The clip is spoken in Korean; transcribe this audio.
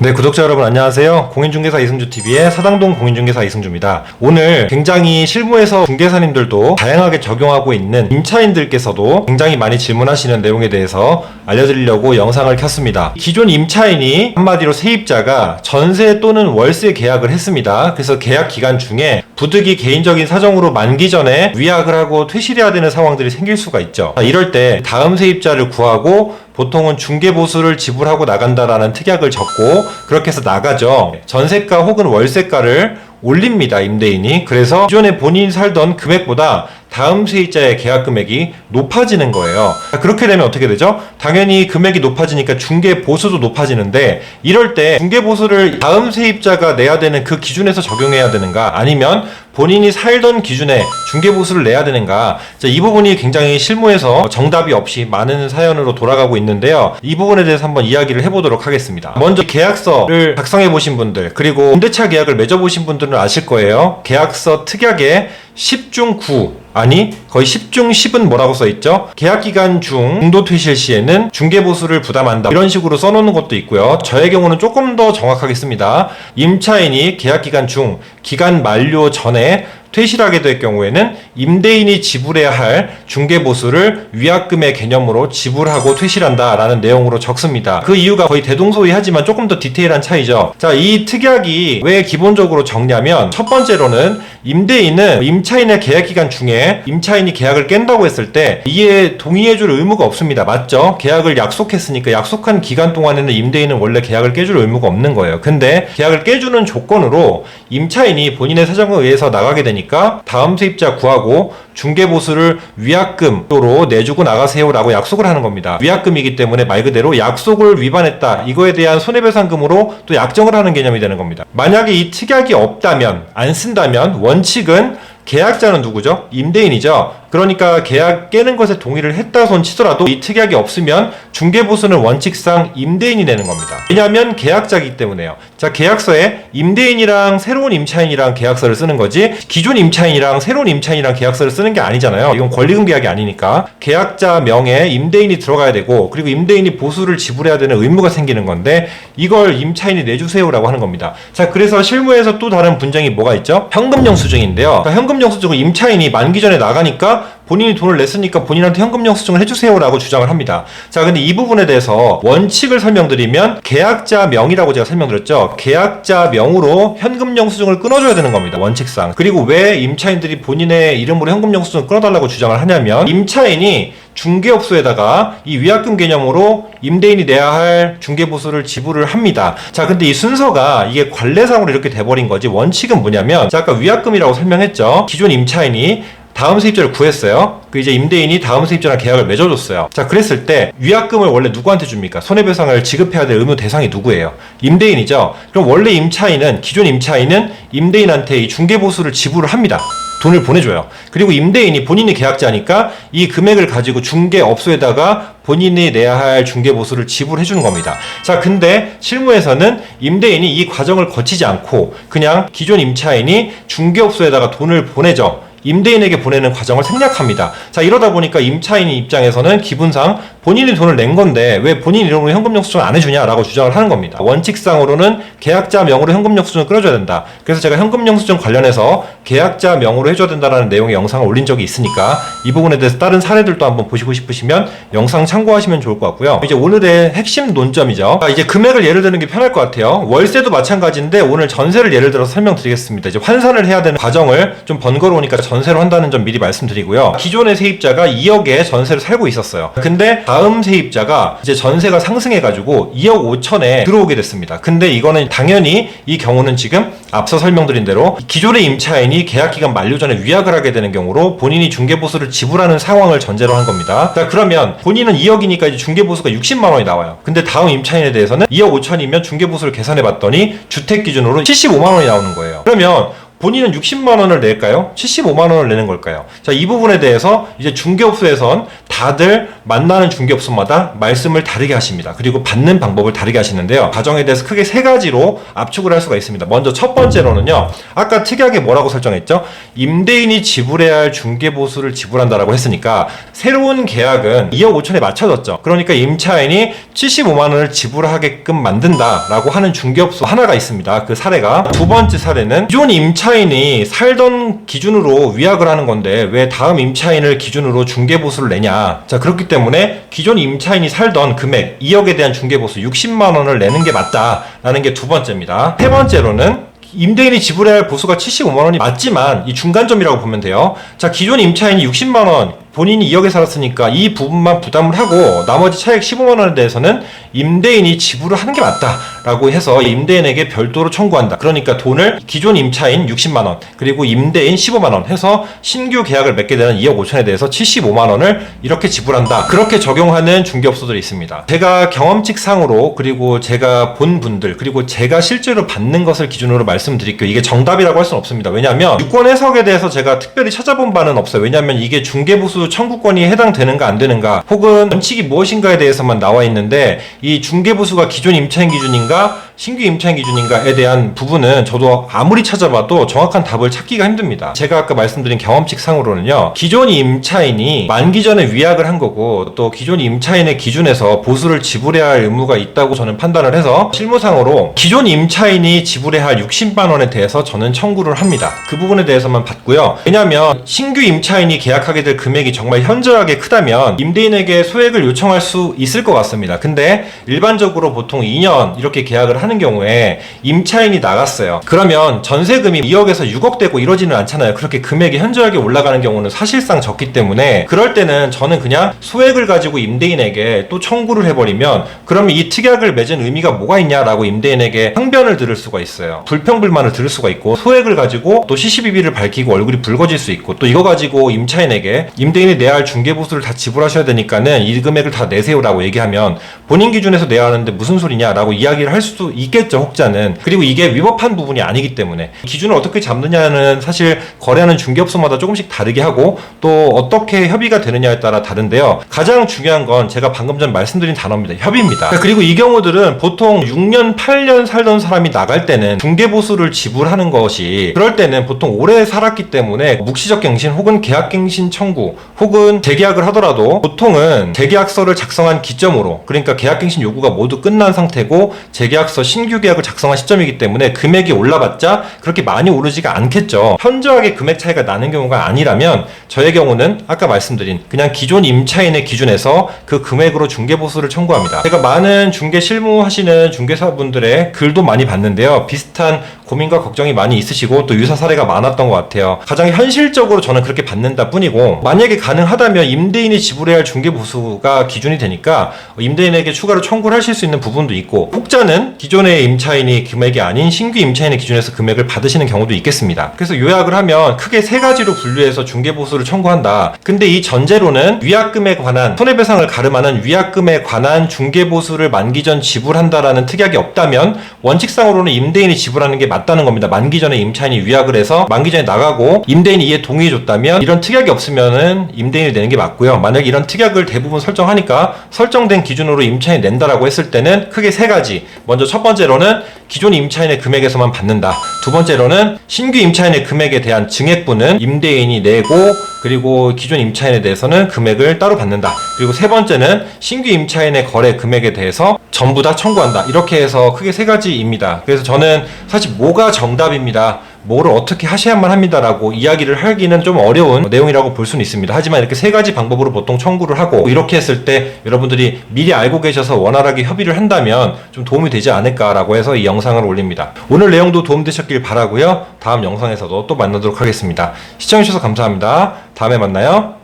네, 구독자 여러분 안녕하세요. 공인중개사 이승주 TV의 사당동 공인중개사 이승주입니다. 오늘 굉장히 실무에서 중개사님들도 다양하게 적용하고 있는 임차인들께서도 굉장히 많이 질문하시는 내용에 대해서 알려드리려고 영상을 켰습니다. 기존 임차인이 한마디로 세입자가 전세 또는 월세 계약을 했습니다. 그래서 계약 기간 중에 부득이 개인적인 사정으로 만기 전에 위약을 하고 퇴실해야 되는 상황들이 생길 수가 있죠. 아, 이럴 때 다음 세입자를 구하고 보통은 중개 보수를 지불하고 나간다라는 특약을 적고 그렇게 해서 나가죠. 전세가 혹은 월세가를 올립니다, 임대인이. 그래서 기존에 본인이 살던 금액보다 다음 세입자의 계약 금액이 높아지는 거예요. 그렇게 되면 어떻게 되죠? 당연히 금액이 높아지니까 중개 보수도 높아지는데 이럴 때 중개 보수를 다음 세입자가 내야 되는 그 기준에서 적용해야 되는가 아니면 본인이 살던 기준에 중개 보수를 내야 되는가 자, 이 부분이 굉장히 실무에서 정답이 없이 많은 사연으로 돌아가고 있는데요. 이 부분에 대해서 한번 이야기를 해보도록 하겠습니다. 먼저 계약서를 작성해 보신 분들 그리고 임대차 계약을 맺어 보신 분들은 아실 거예요. 계약서 특약에 10중 9 아니 거의 10중 10은 뭐라고 써 있죠? 계약 기간 중 중도 퇴실 시에는 중개 보수를 부담한다 이런 식으로 써놓는 것도 있고요. 저의 경우는 조금 더 정확하겠습니다. 임차인이 계약 기간 중 기간 만료 전에 퇴실하게 될 경우에는 임대인이 지불해야 할 중개보수를 위약금의 개념으로 지불하고 퇴실한다라는 내용으로 적습니다. 그 이유가 거의 대동소이하지만 조금 더 디테일한 차이죠. 자, 이 특약이 왜 기본적으로 적냐면 첫 번째로는 임대인은 임 차인의 계약 기간 중에 임차인이 계약을 깬다고 했을 때 이에 동의해줄 의무가 없습니다. 맞죠? 계약을 약속했으니까 약속한 기간 동안에는 임대인은 원래 계약을 깨줄 의무가 없는 거예요. 근데 계약을 깨주는 조건으로 임차인이 본인의 사정에 의해서 나가게 되니까 다음 세입자 구하고 중개 보수를 위약금으로 내주고 나가세요라고 약속을 하는 겁니다. 위약금이기 때문에 말 그대로 약속을 위반했다. 이거에 대한 손해배상금으로 또 약정을 하는 개념이 되는 겁니다. 만약에 이 특약이 없다면 안 쓴다면 원칙은 계약자는 누구죠? 임대인이죠. 그러니까 계약 깨는 것에 동의를 했다 손 치더라도 이 특약이 없으면 중개보수는 원칙상 임대인이 내는 겁니다. 왜냐하면 계약자이기 때문에요. 자 계약서에 임대인이랑 새로운 임차인이랑 계약서를 쓰는 거지 기존 임차인이랑 새로운 임차인이랑 계약서를 쓰는 게 아니잖아요. 이건 권리금 계약이 아니니까 계약자 명에 임대인이 들어가야 되고 그리고 임대인이 보수를 지불해야 되는 의무가 생기는 건데 이걸 임차인이 내주세요라고 하는 겁니다. 자 그래서 실무에서 또 다른 분쟁이 뭐가 있죠? 현금 영수증인데요. 그러니까 현금 영수증을 임차인이 만기 전에 나가니까 본인이 돈을 냈으니까 본인한테 현금 영수증을 해주세요라고 주장을 합니다. 자, 근데 이 부분에 대해서 원칙을 설명드리면 계약자 명이라고 제가 설명드렸죠. 계약자 명으로 현금 영수증을 끊어줘야 되는 겁니다. 원칙상. 그리고 왜 임차인들이 본인의 이름으로 현금 영수증을 끊어달라고 주장을 하냐면 임차인이 중개업소에다가 이 위약금 개념으로 임대인이 내야 할 중개보수를 지불을 합니다. 자, 근데 이 순서가 이게 관례상으로 이렇게 돼버린 거지 원칙은 뭐냐면 자, 아까 위약금이라고 설명했죠. 기존 임차인이 다음 세입자를 구했어요. 그 이제 임대인이 다음 세입자랑 계약을 맺어줬어요. 자, 그랬을 때 위약금을 원래 누구한테 줍니까? 손해배상을 지급해야 될 의무 대상이 누구예요? 임대인이죠. 그럼 원래 임차인은 기존 임차인은 임대인한테 이 중개보수를 지불을 합니다. 돈을 보내줘요. 그리고 임대인이 본인이 계약자니까 이 금액을 가지고 중개업소에다가 본인이 내야 할 중개보수를 지불해 주는 겁니다. 자, 근데 실무에서는 임대인이 이 과정을 거치지 않고 그냥 기존 임차인이 중개업소에다가 돈을 보내죠. 임대인에게 보내는 과정을 생략합니다. 자, 이러다 보니까 임차인 입장에서는 기분상 본인이 돈을 낸 건데 왜 본인 이름으로 현금 영수증을 안 해주냐라고 주장을 하는 겁니다. 원칙상으로는 계약자 명으로 현금 영수증을 끊어줘야 된다. 그래서 제가 현금 영수증 관련해서 계약자 명으로 해줘야 된다라는 내용의 영상을 올린 적이 있으니까 이 부분에 대해서 다른 사례들도 한번 보시고 싶으시면 영상 참고하시면 좋을 것 같고요. 이제 오늘의 핵심 논점이죠. 자, 이제 금액을 예를 드는 게 편할 것 같아요. 월세도 마찬가지인데 오늘 전세를 예를 들어서 설명드리겠습니다. 이제 환산을 해야 되는 과정을 좀 번거로우니까 전세로 한다는 점 미리 말씀드리고요. 기존의 세입자가 2억에 전세를 살고 있었어요. 근데 다음 세입자가 이제 전세가 상승해가지고 2억 5천에 들어오게 됐습니다. 근데 이거는 당연히 이 경우는 지금 앞서 설명드린 대로 기존의 임차인이 계약 기간 만료 전에 위약을 하게 되는 경우로 본인이 중개보수를 지불하는 상황을 전제로 한 겁니다. 자, 그러면 본인은 2억이니까 이제 중개보수가 60만 원이 나와요. 근데 다음 임차인에 대해서는 2억 5천이면 중개보수를 계산해 봤더니 주택 기준으로 75만 원이 나오는 거예요. 그러면 본인은 60만 원을 낼까요? 75만 원을 내는 걸까요? 자, 이 부분에 대해서 이제 중개업소에선 다들 만나는 중개업소마다 말씀을 다르게 하십니다. 그리고 받는 방법을 다르게 하시는데요. 가정에 대해서 크게 세 가지로 압축을 할 수가 있습니다. 먼저 첫 번째로는요. 아까 특이하게 뭐라고 설정했죠? 임대인이 지불해야 할 중개보수를 지불한다라고 했으니까 새로운 계약은 2억 5천에 맞춰졌죠. 그러니까 임차인이 75만 원을 지불하게끔 만든다라고 하는 중개업소 하나가 있습니다. 그 사례가 두 번째 사례는 기존 임차 인이 살던 기준으로 위약을 하는 건데 왜 다음 임차인을 기준으로 중개보수를 내냐? 자 그렇기 때문에 기존 임차인이 살던 금액 2억에 대한 중개보수 60만 원을 내는 게 맞다라는 게 두 번째입니다. 세 번째로는 임대인이 지불해야 할 보수가 75만 원이 맞지만 이 중간점이라고 보면 돼요. 자, 기존 임차인이 60만 원, 본인이 2억에 살았으니까 이 부분만 부담을 하고 나머지 차액 15만 원에 대해서는 임대인이 지불을 하는 게 맞다라고 해서 임대인에게 별도로 청구한다. 그러니까 돈을 기존 임차인 60만 원 그리고 임대인 15만 원 해서 신규 계약을 맺게 되는 2억 5천에 대해서 75만 원을 이렇게 지불한다. 그렇게 적용하는 중개업소들이 있습니다. 제가 경험칙상으로 그리고 제가 본 분들 그리고 제가 실제로 받는 것을 기준으로 말씀드릴게요. 이게 정답이라고 할 수는 없습니다. 왜냐하면 유권 해석에 대해서 제가 특별히 찾아본 바는 없어요. 왜냐하면 이게 중개보수 청구권이 해당되는가 안 되는가 혹은 원칙이 무엇인가에 대해서만 나와 있는데 이 중개보수가 기존 임차인 기준인가 신규 임차인 기준인가에 대한 부분은 저도 아무리 찾아봐도 정확한 답을 찾기가 힘듭니다. 제가 아까 말씀드린 경험칙 상으로는요. 기존 임차인이 만기 전에 위약을 한 거고 또 기존 임차인의 기준에서 보수를 지불해야 할 의무가 있다고 저는 판단을 해서 실무상으로 기존 임차인이 지불해야 할 60만 원에 대해서 저는 청구를 합니다. 그 부분에 대해서만 받고요. 왜냐하면 신규 임차인이 계약하게 될 금액이 정말 현저하게 크다면 임대인에게 소액을 요청할 수 있을 것 같습니다. 근데 일반적으로 보통 2년 이렇게 계약을 하는 경우에 임차인이 나갔어요. 그러면 전세금이 2억에서 6억 되고 이러지는 않잖아요. 그렇게 금액이 현저하게 올라가는 경우는 사실상 적기 때문에 그럴 때는 저는 그냥 소액을 가지고 임대인에게 또 청구를 해버리면 그러면 이 특약을 맺은 의미가 뭐가 있냐라고 임대인에게 항변을 들을 수가 있어요. 불평불만을 들을 수가 있고 소액을 가지고 또 시시비비를 밝히고 얼굴이 붉어질 수 있고 또 이거 가지고 임차인에게 임대인이 내야 할 중개보수를 다 지불하셔야 되니까는 이 금액을 다 내세요라고 얘기하면 본인 기준에서 내야 하는데 무슨 소리냐라고 이야기를 할 수도 있겠죠 혹자는. 그리고 이게 위법한 부분이 아니기 때문에. 기준을 어떻게 잡느냐는 사실 거래하는 중개업소마다 조금씩 다르게 하고 또 어떻게 협의가 되느냐에 따라 다른데요. 가장 중요한 건 제가 방금 전 말씀드린 단어입니다. 협의입니다. 그리고 이 경우들은 보통 6년 8년 살던 사람이 나갈 때는 중개보수를 지불하는 것이 그럴 때는 보통 오래 살았기 때문에 묵시적 갱신 혹은 계약갱신 청구 혹은 재계약을 하더라도 보통은 재계약서를 작성한 기점으로 그러니까 계약갱신 요구가 모두 끝난 상태고 재계약서 신규 계약을 작성한 시점이기 때문에 금액이 올라봤자 그렇게 많이 오르지가 않겠죠. 현저하게 금액 차이가 나는 경우가 아니라면 저의 경우는 아까 말씀드린 그냥 기존 임차인의 기준에서 그 금액으로 중개보수를 청구합니다. 제가 많은 중개 실무하시는 중개사분들의 글도 많이 봤는데요. 비슷한 고민과 걱정이 많이 있으시고 또 유사 사례가 많았던 것 같아요. 가장 현실적으로 저는 그렇게 받는다 뿐이고 만약에 가능하다면 임대인이 지불해야 할 중개보수가 기준이 되니까 임대인에게 추가로 청구를 하실 수 있는 부분도 있고 혹자는 기존 의 임차인이 금액이 아닌 신규 임차인의 기준에서 금액을 받으시는 경우도 있겠습니다. 그래서 요약을 하면 크게 세 가지로 분류해서 중개 보수를 청구한다. 근데 이 전제로는 위약금에 관한 손해배상을 가름하는 위약금에 관한 중개 보수를 만기 전 지불한다라는 특약이 없다면 원칙상으로는 임대인이 지불하는 게 맞다는 겁니다. 만기 전에 임차인이 위약을 해서 만기 전에 나가고 임대인이 이에 동의해 줬다면 이런 특약이 없으면은 임대인이 내는 게 맞고요. 만약 이런 특약을 대부분 설정하니까 설정된 기준으로 임차인이 낸다라고 했을 때는 크게 세 가지. 먼저 첫 번째로는 기존 임차인의 금액에서만 받는다. 두 번째로는 신규 임차인의 금액에 대한 증액분은 임대인이 내고 그리고 기존 임차인에 대해서는 금액을 따로 받는다. 그리고 세 번째는 신규 임차인의 거래 금액에 대해서 전부 다 청구한다. 이렇게 해서 크게 세 가지입니다. 그래서 저는 사실 뭐가 정답입니다. 뭐를 어떻게 하셔야만 합니다라고 이야기를 하기는 좀 어려운 내용이라고 볼 수는 있습니다. 하지만 이렇게 세 가지 방법으로 보통 청구를 하고 이렇게 했을 때 여러분들이 미리 알고 계셔서 원활하게 협의를 한다면 좀 도움이 되지 않을까라고 해서 이 영상을 올립니다. 오늘 내용도 도움되셨길 바라고요. 다음 영상에서도 또 만나도록 하겠습니다. 시청해주셔서 감사합니다. 다음에 만나요.